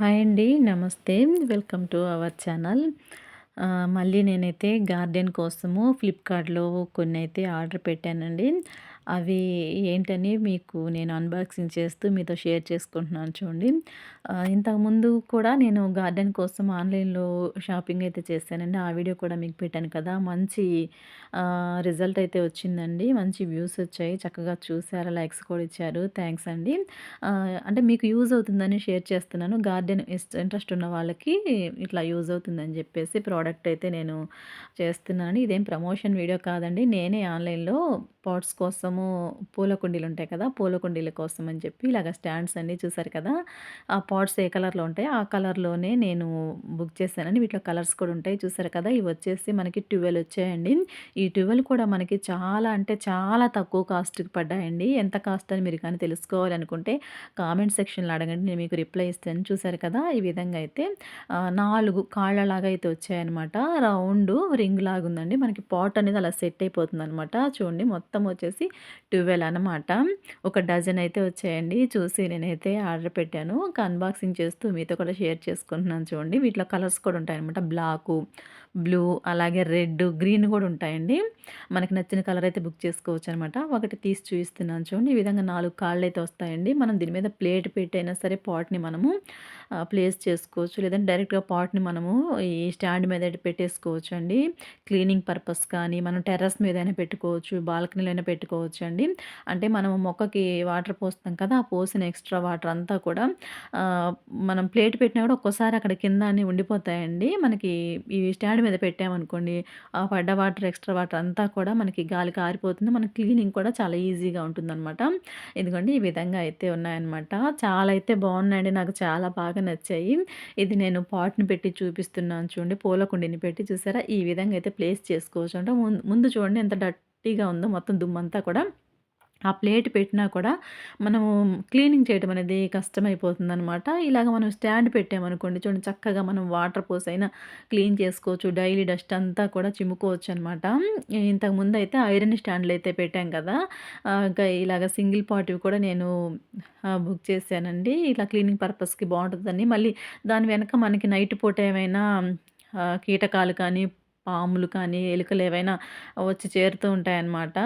Hi అండి నమస్తే. Welcome to our channel. మళ్ళీ నేనైతే గార్డెన్ కోసము ఫ్లిప్కార్ట్లో కొన్ని అయితే ఆర్డర్ పెట్టానండి. అవి ఏంటని మీకు నేను అన్బాక్సింగ్ చేస్తూ మీతో షేర్ చేసుకుంటున్నాను చూడండి. ఇంతకుముందు కూడా నేను గార్డెన్ కోసం ఆన్లైన్లో షాపింగ్ అయితే చేశానండి. ఆ వీడియో కూడా మీకు పెట్టాను కదా. మంచి రిజల్ట్ అయితే వచ్చిందండి. మంచి వ్యూస్ వచ్చాయి. చక్కగా చూసారు లైక్స్ కూడా ఇచ్చారు. థ్యాంక్స్ అండి. అంటే మీకు యూజ్ అవుతుందని షేర్ చేస్తున్నాను. గార్డెన్ ఇంట్రెస్ట్ ఉన్న వాళ్ళకి ఇట్లా యూజ్ అవుతుందని చెప్పేసి ప్రోడక్ట్ అయితే నేను చేస్తున్నాను ఇదేం ప్రమోషన్ వీడియో కాదండి. నేనే ఆన్లైన్లో పాట్స్ కోసము పూల కుండీలు ఉంటాయి కదా పూల కుండీల కోసం అని చెప్పి ఇలాగ స్టాండ్స్ అన్నీ చూసారు కదా. ఆ పాట్స్ ఏ కలర్లో ఉంటాయి? ఆ కలర్లోనే నేను బుక్ చేశానండి వీటిలో కలర్స్ కూడా ఉంటాయి చూసారు కదా. ఇవి వచ్చేసి మనకి ట్వెల్వ్ వచ్చాయండి. ఈ ట్వెల్వ్ కూడా మనకి చాలా అంటే చాలా తక్కువ కాస్ట్కి పడ్డాయండి. ఎంత కాస్ట్ అని మీరు కానీ తెలుసుకోవాలనుకుంటే కామెంట్ సెక్షన్లో అడగండి. నేను మీకు రిప్లై ఇస్తాను. చూసారు కదా ఈ విధంగా అయితే నాలుగు కాళ్ళలాగా అయితే వచ్చాయన్నమాట. రౌండ్ రింగ్ లాగా ఉందండి మనకి పాట్ అనేది అలా సెట్ అయిపోతుంది అనమాట చూడండి మొత్తం వచ్చేసి ట్వెల్వ్ అనమాట ఒక డజన్ అయితే వచ్చాయండి. చూసి నేనైతే ఆర్డర్ పెట్టాను. ఒక అన్బాక్సింగ్ చేస్తూ మీతో కూడా షేర్ చేసుకుంటున్నాను చూడండి. వీటిలో కలర్స్ కూడా ఉంటాయన్నమాట. బ్లాకు బ్లూ అలాగే రెడ్ గ్రీన్ కూడా ఉంటాయండి. మనకి నచ్చిన కలర్ అయితే బుక్ చేసుకోవచ్చు అనమాట ఒకటి తీసి చూపిస్తున్నాను చూడండి. ఈ విధంగా నాలుగు కాళ్ళు అయితే వస్తాయండి. మనం దీని మీద ప్లేట్ పెట్టైనా సరే పాట్ని మనము ప్లేస్ చేసుకోవచ్చు. లేదంటే డైరెక్ట్గా పాట్ని మనము ఈ స్టాండ్ మీద పెట్టేసుకోవచ్చు అండి. క్లీనింగ్ పర్పస్ కానీ మనం టెర్రస్ మీద అయినా పెట్టుకోవచ్చు బాల్కనీలో అయినా పెట్టుకోవచ్చు అండి. అంటే మనం మొక్కకి వాటర్ పోస్తాం కదా ఆ పోసిన ఎక్స్ట్రా వాటర్ అంతా కూడా మనం ప్లేట్ పెట్టినా కూడా ఒక్కోసారి అక్కడ కింద అన్నీ ఉండిపోతాయండి. మనకి ఈ స్టాండ్ మీద పెట్టామనుకోండి ఆ పడ్డ వాటర్ ఎక్స్ట్రా వాటర్ అంతా కూడా మనకి గాలి కారిపోతుంది. మన క్లీనింగ్ కూడా చాలా ఈజీగా ఉంటుందన్నమాట. ఎందుకంటే ఈ విధంగా అయితే ఉన్నాయన్నమాట. చాలా అయితే బాగున్నాయండి. నాకు చాలా బాగా నచ్చాయి. ఇది నేను పాట్ని పెట్టి చూపిస్తున్నాను చూడండి. పూల కుండీని పెట్టి చూసారా? ఈ విధంగా అయితే ప్లేస్ చేసుకోవచ్చు అంటే. ముందు చూడండి ఎంత డట్టిగా ఉందో మొత్తం దుమ్మంతా కూడా. ఆ ప్లేట్ పెట్టినా కూడా మనము క్లీనింగ్ చేయడం అనేది కష్టమైపోతుందనమాట ఇలాగ మనం స్టాండ్ పెట్టామనుకోండి చూడండి చక్కగా మనం వాటర్ పోసైనా క్లీన్ చేసుకోవచ్చు డైలీ డస్ట్ అంతా కూడా చిమ్ముకోవచ్చు అనమాట ఇంతకుముందు అయితే ఐరన్ స్టాండ్లు అయితే పెట్టాం కదా ఇంకా ఇలాగ సింగిల్ పాటివి కూడా నేను బుక్ చేశానండి. ఇలా క్లీనింగ్ పర్పస్కి బాగుంటుందని. మళ్ళీ దాని వెనక మనకి నైట్ పూట ఏమైనా కీటకాలు కానీ పాములు కానీ ఎలుకలు ఏవైనా వచ్చి చేరుతూ ఉంటాయన్నమాట.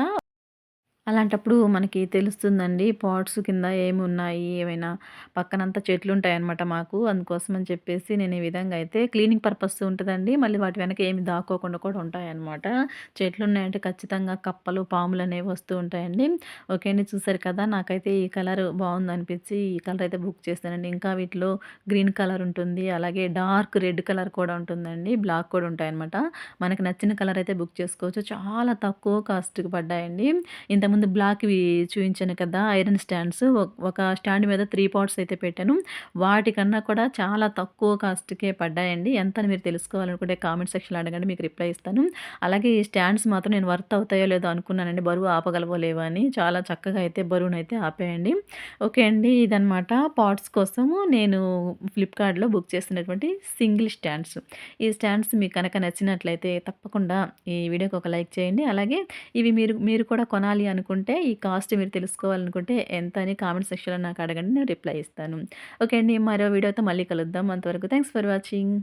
అలాంటప్పుడు మనకి తెలుస్తుందండి పాట్స్ కింద ఏమి ఉన్నాయి ఏమైనా పక్కనంతా చెట్లు ఉంటాయన్నమాట మాకు. అందుకోసం అని చెప్పేసి నేను ఈ విధంగా అయితే క్లీనింగ్ పర్పస్ ఉంటుందండి. మళ్ళీ వాటి వెనక ఏమి దాక్కోకుండా కూడా ఉంటాయన్నమాట. చెట్లు ఉన్నాయంటే ఖచ్చితంగా కప్పలు పాములు అనేవి వస్తూ ఉంటాయండి. ఓకే అండి చూసారు కదా నాకైతే ఈ కలర్ బాగుంది అనిపించి ఈ కలర్ అయితే బుక్ చేస్తానండి ఇంకా వీటిలో గ్రీన్ కలర్ ఉంటుంది అలాగే డార్క్ రెడ్ కలర్ కూడా ఉంటుందండి బ్లాక్ కూడా ఉంటాయన్నమాట. మనకి నచ్చిన కలర్ అయితే బుక్ చేసుకోవచ్చు. చాలా తక్కువ కాస్ట్కి పడ్డాయండి. ఇంత ముందు బ్లాక్వి చూపించాను కదా ఐరన్ స్టాండ్స్. ఒక స్టాండ్ మీద త్రీ పాట్స్ అయితే పెట్టాను. వాటికన్నా కూడా చాలా తక్కువ కాస్ట్కే పడ్డాయండి. ఎంత అని మీరు తెలుసుకోవాలనుకుంటే కామెంట్ సెక్షన్లో అడగండి మీకు రిప్లై ఇస్తాను. అలాగే ఈ స్టాండ్స్ మాత్రం నేను వర్త్ అవుతాయో లేదో అనుకున్నానండి. బరువు ఆపగలవో లేవో అని. చాలా చక్కగా అయితే బరువును అయితే ఆపేయండి. ఓకే అండి ఇదనమాట పాట్స్ కోసము నేను ఫ్లిప్కార్ట్లో బుక్ చేసినటువంటి సింగిల్ స్టాండ్స్. ఈ స్టాండ్స్ మీకు కనుక నచ్చినట్లయితే తప్పకుండా ఈ వీడియోకి ఒక లైక్ చేయండి. అలాగే ఇవి మీరు మీరు కూడా కొనాలి అనుకుంటే ఈ కాస్ట్ మీరు తెలుసుకోవాలనుకుంటే ఎంత అని కామెంట్ సెక్షన్లో నాకు అడగండి నేను రిప్లై ఇస్తాను. ఓకే అండి మరో వీడియోతో మళ్ళీ కలుద్దాం. అంతవరకు థ్యాంక్స్ ఫర్ వాచింగ్.